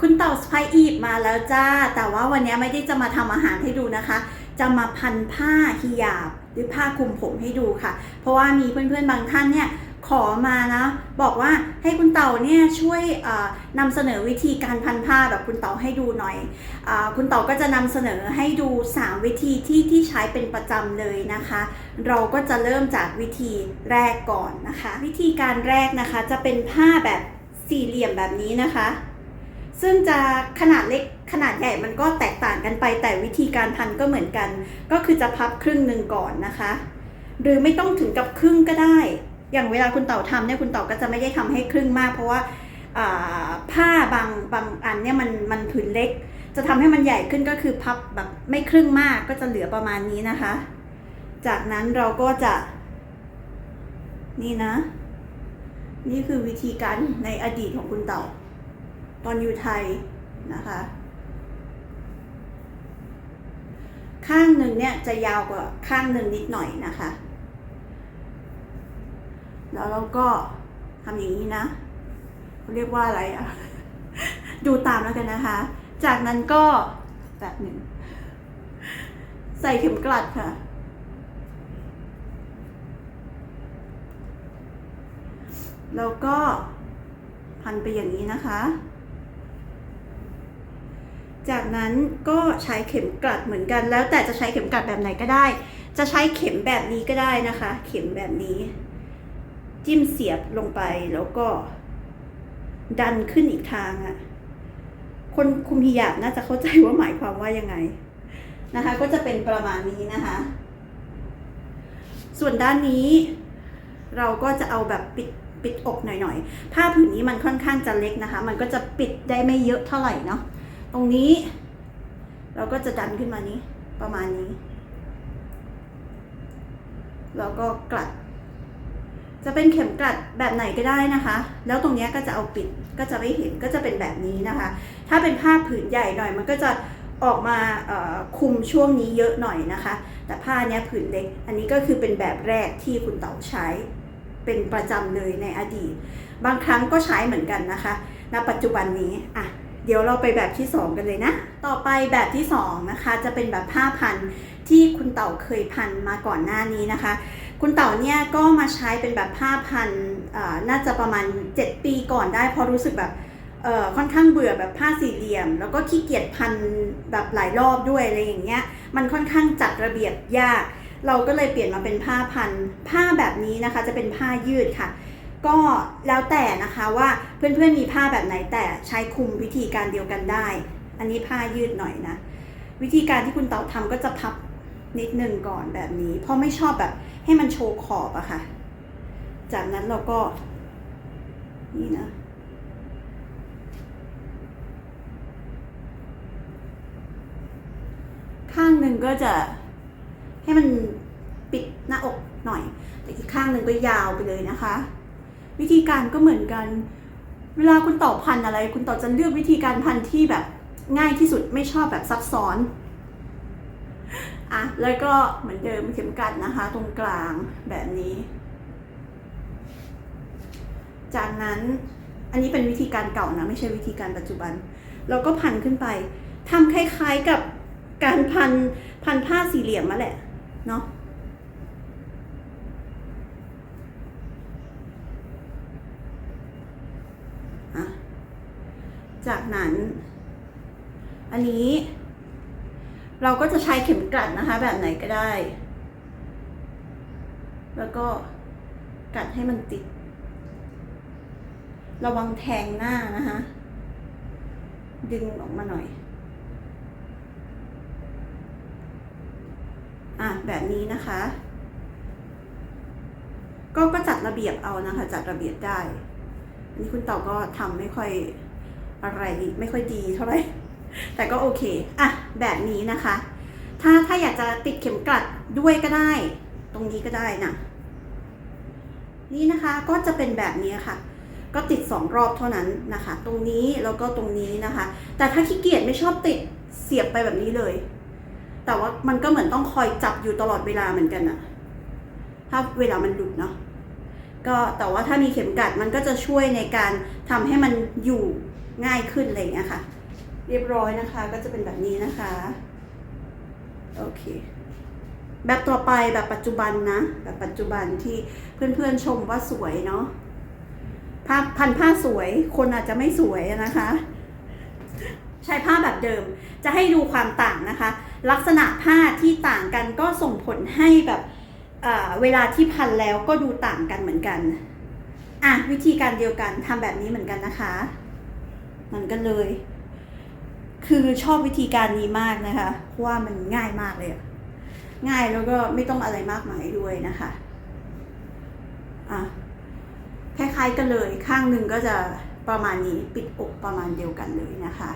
คุณเต่าสไปอีบมาแล้วจ้า แต่ว่าวันนี้ไม่ได้จะมาทำอาหารให้ดูนะคะ จะมาพันผ้าฮิญาบหรือผ้าคลุมผมให้ดูค่ะ เพราะว่ามีเพื่อนๆบางท่านเนี่ยขอมานะ บอกว่าให้คุณเต่าเนี่ยช่วยนำเสนอวิธีการพันผ้าแบบคุณเต่าให้ดูหน่อยอคุณเต่าก็จะนำเสนอให้ดู 3 วิธีที่ที่ใช้เป็นประจำเลยนะคะ เราก็จะเริ่มจากวิธีแรกก่อนนะคะ วิธีการแรกนะคะจะเป็นผ้าแบบสี่เหลี่ยมแบบนี้นะคะ ซึ่งจะขนาดเล็กขนาดใหญ่มันก็แตกต่างกันไปแต่วิธีการพันก็เหมือนกัน ก็คือจะพับครึ่งหนึ่งก่อนนะคะ หรือไม่ต้องถึงกับครึ่งก็ได้ อย่างเวลาคุณเต่าทำเนี่ยคุณเต่าก็จะไม่ได้ทำให้ครึ่งมาก เพราะว่าผ้าบางบางอันเนี่ยมันมันผืนเล็ก จะทำให้มันใหญ่ขึ้นก็คือพับแบบไม่ครึ่งมากก็จะเหลือประมาณนี้นะคะ จากนั้นเราก็จะ นี่นะ นี่คือวิธีการในอดีตของคุณเต่า ตอนอยู่ไทยนะคะ ข้างหนึ่งเนี่ยจะยาวกว่าข้างหนึ่งนิดหน่อยนะคะ แล้วเราก็ทำอย่างนี้นะเขาเรียกว่าอะไรอะดูตามแล้วกันนะคะ จากนั้นก็แบบหนึ่ง ใส่เข็มกลัดค่ะแล้วก็พันไปอย่างนี้นะคะ จากนั้นก็ใช้เข็มกลัดเหมือนกัน แล้วแต่จะใช้เข็มกลัดแบบไหนก็ได้ จะใช้เข็มแบบนี้ก็ได้นะคะ เข็มแบบนี้ จิ้มเสียบลงไปแล้วก็ ดันขึ้นอีกทางอะ่ะคนคุมฮิญาบน่าจะเข้าใจว่าหมายความว่ายังไงนะคะ ก็จะเป็นประมาณนี้นะคะ ส่วนด้านนี้ เราก็จะเอาแบบปิดปิดอกหน่อยๆ ผ้าผืนนี้มันค่อนข้างจะเล็กนะคะ มันก็จะปิดได้ไม่เยอะเท่าไหร่เนาะ ตรงนี้ เราก็จะดันขึ้นมานี้ ประมาณนี้ แล้วก็กลัด จะเป็นเข็มกลัดแบบไหนก็ได้นะคะ แล้วตรงเนี้ยก็จะเอาปิดก็จะไม่เห็นก็จะเป็นแบบนี้นะคะ ถ้าเป็นผ้าผืนใหญ่หน่อย มันก็จะออกมาคุมช่วงนี้เยอะหน่อยนะคะ แต่ผ้าเนี้ยผืนเล็ก อันนี้ก็คือเป็นแบบแรกที่คุณเต๋าใช้เป็นประจำเลยในอดีต บางครั้งก็ใช้เหมือนกันนะคะ ณ ปัจจุบันนี้ อะ เดี๋ยวเราไปแบบที่ 2 กันเลยนะ ต่อไปแบบที่ 2 นะคะ จะเป็นแบบผ้าพันที่คุณเต่าเคยพันมาก่อนหน้านี้นะคะ คุณเต่าเนี่ยก็มาใช้เป็นแบบผ้าพันน่าจะประมาณ 7 ปีก่อนได้เพราะรู้สึกแบบค่อนข้างเบื่อแบบผ้าสี่เหลี่ยม แล้วก็ขี้เกียจพันแบบหลายรอบด้วยอะไรอย่างเงี้ย มันค่อนข้างจัดระเบียบยาก เราก็เลยเปลี่ยนมาเป็นผ้าพันผ้าแบบนี้นะคะ จะเป็นผ้ายืดค่ะ ก็แล้วแต่นะคะว่าเพื่อนๆมีผ้าแบบไหนแต่ใช้คุมวิธีการเดียวกันได้ อันนี้ผ้ายืดหน่อยนะ วิธีการที่คุณเต๋าทำก็จะพับนิดนึงก่อนแบบนี้ เพราะไม่ชอบแบบให้มันโชว์ขอบอะค่ะ จากนั้นเราก็นี่นะข้างหนึ่งก็จะให้มันปิดหน้าอกหน่อย แต่อีกข้างหนึ่งก็ยาวไปเลยนะคะ วิธีการก็เหมือนกัน เวลาคุณต่อพันอะไร คุณต่อจะเลือกวิธีการพันที่แบบง่ายที่สุดไม่ชอบแบบซับซ้อนอะแล้วก็เหมือนเดิมเข็มกัดนะคะ ตรงกลางแบบนี้ จากนั้นอันนี้เป็นวิธีการเก่านะไม่ใช่วิธีการปัจจุบัน เราก็พันขึ้นไปทำคล้ายๆกับการพันพันผ้าสี่เหลี่ยมมาแหละเนาะ จากนั้น อันนี้ เราก็จะใช้เข็มกลัดนะคะ แบบไหนก็ได้ แล้วก็กัดให้มันติด ระวังแทงหน้านะคะ ดึงออกมาหน่อยอะแบบนี้นะคะ ก็ก็จัดระเบียบเอานะคะ จัดระเบียบได้ อันนี้คุณต่าก็ทำไม่ค่อย อะไรไม่ค่อยดีเท่าไหร่ แต่ก็โอเค อะ แบบนี้นะคะ ถ้าถ้าอยากจะติดเข็มกลัดด้วยก็ได้ ตรงนี้ก็ได้นะ นี่นะคะก็จะเป็นแบบนี้ค่ะ ก็ติดสองรอบเท่านั้นนะคะ ตรงนี้แล้วก็ตรงนี้นะคะ แต่ถ้าขี้เกียจไม่ชอบติดเสียบไปแบบนี้เลย แต่ว่ามันก็เหมือนต้องคอยจับอยู่ตลอดเวลาเหมือนกันอะถ้าเวลามันหลุดเนาะก็แต่ว่าถ้ามีเข็มกัดมันก็จะช่วยในการทำให้มันอยู่ ง่ายขึ้นอะไรอย่างเงี้ยค่ะ เรียบร้อยนะคะ ก็จะเป็นแบบนี้นะคะโอเค แบบต่อไปแบบปัจจุบันนะ แบบปัจจุบันที่เพื่อนๆชมว่าสวยเนาะผ้าพันผ้าสวยคนอาจจะไม่สวยนะคะ ใช้ผ้าแบบเดิม จะให้ดูความต่างนะคะ ลักษณะผ้าที่ต่างกันก็ส่งผลให้แบบเเวลาที่พันแล้วก็ดูต่างกันเหมือนกัน อะวิธีการเดียวกันทำแบบนี้เหมือนกันนะคะ มือนกันเลย คือชอบวิธีการนี้มากนะคะเพราะว่ามันง่ายมากเลยง่ายแล้วก็ไม่ต้องอะไรมากมายด้วยนะคะอะคล้ายๆกันเลยข้างหนึ่งก็จะประมาณนี้ปิดอกประมาณเดียวกันเลยนะคะ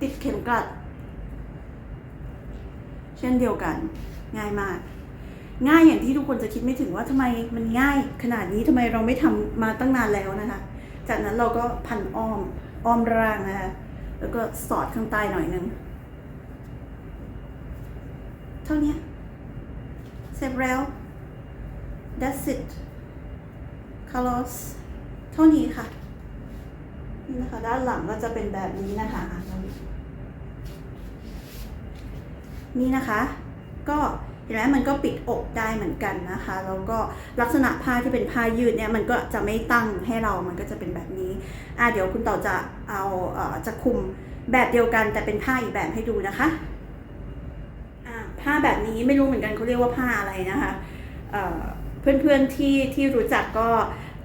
ติดเข็มกลัด เช่นเดียวกันง่ายมาก ง่ายอย่างที่ทุกคนจะคิดไม่ถึงว่าทำไมมันง่าย ขนาดนี้ทำไมเราไม่ทำมาตั้งนานแล้วนะคะ จากนั้นเราก็พันอ้อมอ้อมร่างนะคะแล้วก็สอดข้างใต้หน่อยนึงเท่านี้เสร็จแล้ว that's it colors เท่านี้ค่ะนี่นะคะด้านหลังก็จะเป็นแบบนี้นะคะนี่นะคะ ก็ เห็นไหมมันก็ปิดอกได้เหมือนกันนะคะ แล้วก็ลักษณะผ้าที่เป็นผ้ายืดเนี่ยมันก็จะไม่ตั้งให้เรา มันก็จะเป็นแบบนี้อะเดี๋ยวคุณต่าจะเอาเอ่อจะคุมแบบเดียวกันแต่เป็นผ้าอีกแบบให้ดูนะคะอะผ้าแบบนี้ไม่รู้เหมือนกันเขาเรียกว่าผ้าอะไรนะคะเอ่อเพื่อนๆที่ที่รู้จักก็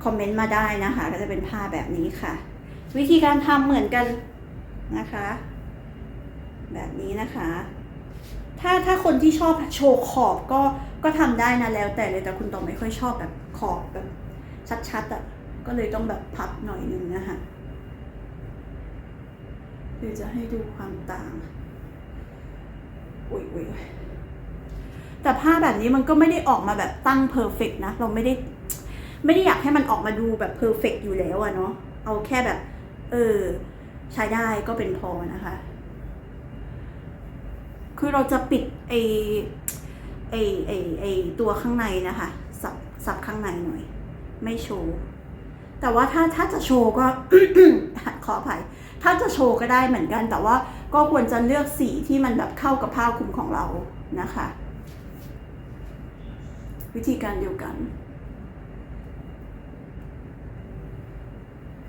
คอมเมนต์มาได้นะคะ ก็จะเป็นผ้าแบบนี้ค่ะ วิธีการทำเหมือนกันนะคะ แบบนี้นะคะ ถ้าถ้าคนที่ชอบโชว์ขอบก็ก็ทำได้นะแล้วแต่เลยแต่คุณต่อไม่ค่อยชอบแบบขอบแบบชัดๆอะ่ะก็เลยต้องแบบพับหน่อยนึงนะคะเดี๋ยวจะให้ดูความต่างอุ้ยอุ้ยแต่ผ้าแบบนี้มันก็ไม่ได้ออกมาแบบตั้งเพอร์เฟกนะ เราไม่ได้ ไม่ได้อยากให้มันออกมาดูแบบเพอร์เฟกอยู่แล้วอะเนาะเอาแค่แบบ เออ ใช้ได้ก็เป็นพอนะคะ คือเราจะปิดไอไอไอไอตัวข้างในนะคะสับสับข้างในหน่อย ไม่โชว์ แต่ว่าถ้าถ้าจะโชว์ก็ ขออภัย ถ้าจะโชว์ก็ได้เหมือนกัน แต่ว่าก็ควรจะเลือกสีที่มันแบบเข้ากับผ้าคลุมของเรานะคะ วิธีการเดียวกัน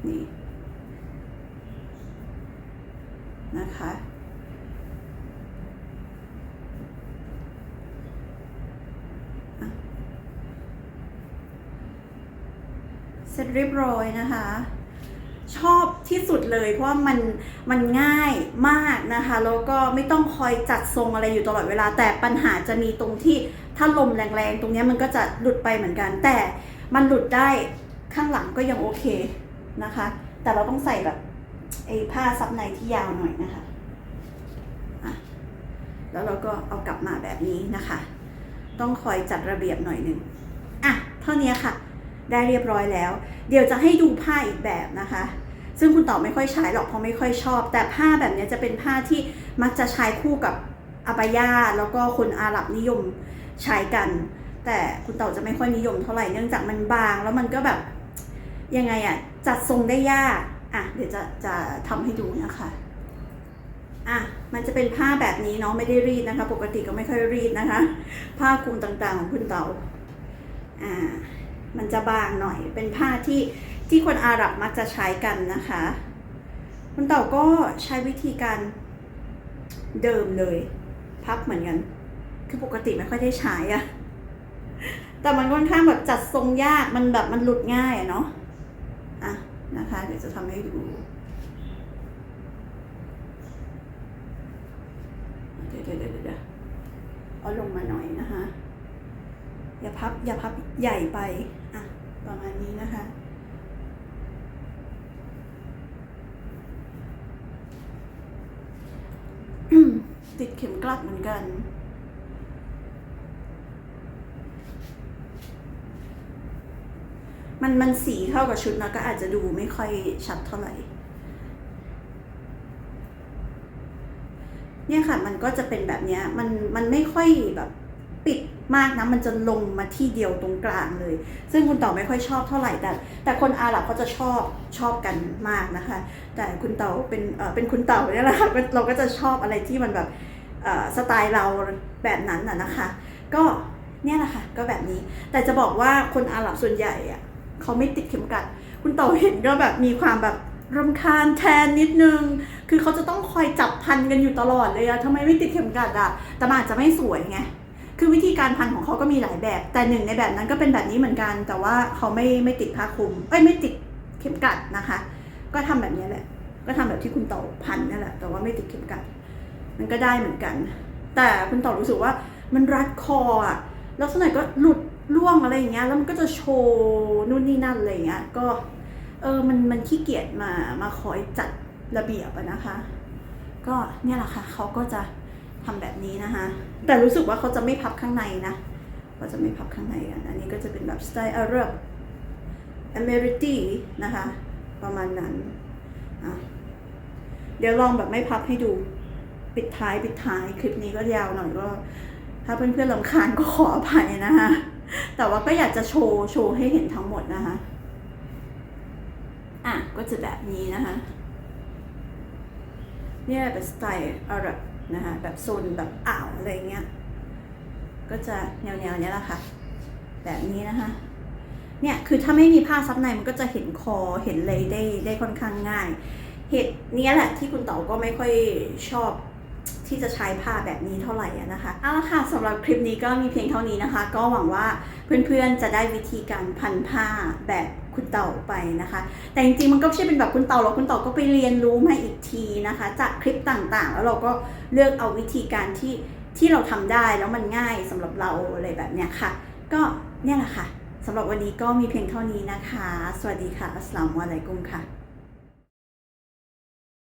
นี่ นะคะ เสร็จเรียบร้อยนะคะ ชอบที่สุดเลยเพราะว่ามันมันง่ายมากนะคะ แล้วก็ไม่ต้องคอยจัดทรงอะไรอยู่ตลอดเวลา แต่ปัญหาจะมีตรงที่ถ้าลมแรงๆ ตรงนี้มันก็จะหลุดไปเหมือนกัน แต่มันหลุดได้ข้างหลังก็ยังโอเคนะคะ แต่เราต้องใส่แบบไอ้ผ้าซับในที่ยาวหน่อยนะคะ แล้วเราก็เอากลับมาแบบนี้นะคะ ต้องคอยจัดระเบียบหน่อยหนึ่งอะเท่านี้ค่ะ ได้เรียบร้อยแล้ว เดี๋ยวจะให้ดูผ้าอีกแบบนะคะ ซึ่งคุณต่อไม่ค่อยใช้หรอกเพราะไม่ค่อยชอบ แต่ผ้าแบบนี้จะเป็นผ้าที่มักจะใช้คู่กับอาบายาแล้วก็คนอาหรับนิยมใช้กัน แต่คุณต่อจะไม่ค่อยนิยมเท่าไหร่เนื่องจากมันบาง แล้วมันก็แบบยังไงอะจัดทรงได้ยากอะเดี๋ยวจะจะทำให้ดูนะคะ อะมันจะเป็นผ้าแบบนี้เนาะไม่ได้รีดนะคะ ปกติก็ไม่ค่อยรีดนะคะ ผ้าคลุมต่างๆของคุณเตาอ่ามันจะบางหน่อยเป็นผ้าที่ที่คนอาหรับมักจะใช้กันนะคะ คุณเต่าก็ใช้วิธีการเดิมเลย พับเหมือนกัน คือปกติไม่ค่อยได้ใช้อะแต่มันค่อนข้างแบบจัดทรงยากมันแบบมันหลุดง่ายอะเนาะอะนะคะ เดี๋ยวจะทำให้ดู ดี๋ยวเดี๋ยวเดี๋ยวเดี๋ยวเอาลงมาหน่อยนะคะ อย่าพับอย่าพับใหญ่ไป อะ ประมาณนี้นะคะ ติดเข็มกลัดเหมือนกันมันมันสีเข้ากับชุดนะก็อาจจะดูไม่ค่อยชัดเท่าไหร่ เนี่ยค่ะมันก็จะเป็นแบบเนี้ยมันมันไม่ค่อยแบบปิดมากนะมันจะลงมาที่เดียวตรงกลางเลย ซึ่งคุณเต่าไม่ค่อยชอบเท่าไหร่แต่ แต่คนอาหรับเขาจะชอบชอบกันมากนะคะ แต่คุณเต่าเป็นเออเป็นคุณเต่าเนี่ยแหละเราก็จะชอบอะไรที่มันแบบเออสไตล์เราแบบนั้นน่ะนะคะ ก็เนี่ยแหละค่ะก็แบบนี้ แต่จะบอกว่าคนอาหรับส่วนใหญ่อะเขาไม่ติดเข็มกลัด คุณเต่าเห็นก็แบบมีความแบบ รำคาญแทนนิดนึง คือเขาจะต้องคอยจับพันกันอยู่ตลอดเลยอะทำไมไม่ติดเข็มกลัดอะแต่มันอาจจะไม่สวยไง คือวิธีการพันของเขาก็มีหลายแบบ แต่หนึ่งในแบบนั้นก็เป็นแบบนี้เหมือนกัน แต่ว่าเขาไม่ไม่ติดผ้าคลุมเอ้ยไม่ติดเข็มกลัดนะคะ ก็ทำแบบนี้แหละ ก็ทำแบบที่คุณต่อพันนั่นแหละ แต่ว่าไม่ติดเข็มกลัด มันก็ได้เหมือนกัน แต่คุณต่อรู้สึกว่ามันรัดคออะแล้วสักหน่อยก็หลุดร่วงอะไรอย่างเงี้ย แล้วมันก็จะโชว์นู่นนี่นั่นอะไรอย่างเงี้ย ก็ เออมันมันขี้เกียจมามาคอยจัดระเบียบนะคะ ก็เนี่ยแหละค่ะเขาก็จะทำแบบนี้นะคะ แต่รู้สึกว่าเขาจะไม่พับข้างในนะเขาจะไม่พับข้างในกันอันนี้ก็จะเป็นแบบสไตล์อาหรับอเมริตีนะคะ ประมาณนั้นเดี๋ยวลองแบบไม่พับให้ดูปิดท้ายปิดท้ายคลิปนี้ก็ยาวหน่อยก็ถ้าเพื่อนๆลำคาญก็ขออภัยนะคะแต่ว่าก็อยากจะโชว์โชว์ให้เห็นทั้งหมดนะคะ ก็จะแบบนี้นะคะเนี่ยเป็นสไตล์อาหรับนะคะแบบโซนแบบอ่าวอะไรเงี้ยก็จะแนวๆนี้แหละค่ะ แบบนี้นะคะเนี่ยคือถ้าไม่มีผ้าซับในมันก็จะเห็นคอเห็นเลยได้ได้ค่อนข้างง่าย เหตุนี้แหละที่คุณเต๋าก็ไม่ค่อยชอบที่จะใช้ผ้าแบบนี้เท่าไหร่นะคะเอาละค่ะสำหรับคลิปนี้ก็มีเพียงเท่านี้นะคะ ก็หวังว่าเพื่อนๆจะได้วิธีการพันผ้าแบบ คุณเต่าไปนะคะ แต่จริงๆมันก็ไม่ใช่เป็นแบบคุณเต่าหรอกคุณเต่าก็ไปเรียนรู้มาอีกทีนะคะ จากคลิปต่างๆ แล้วเราก็เลือกเอาวิธีการที่ที่เราทำได้แล้วมันง่ายสำหรับเราอะไรแบบเนี้ยค่ะ ก็เนี่ยแหละค่ะสำหรับวันนี้ก็มีเพียงเท่านี้นะคะ สวัสดีค่ะ อัสสลามุอะลัยกุมค่ะ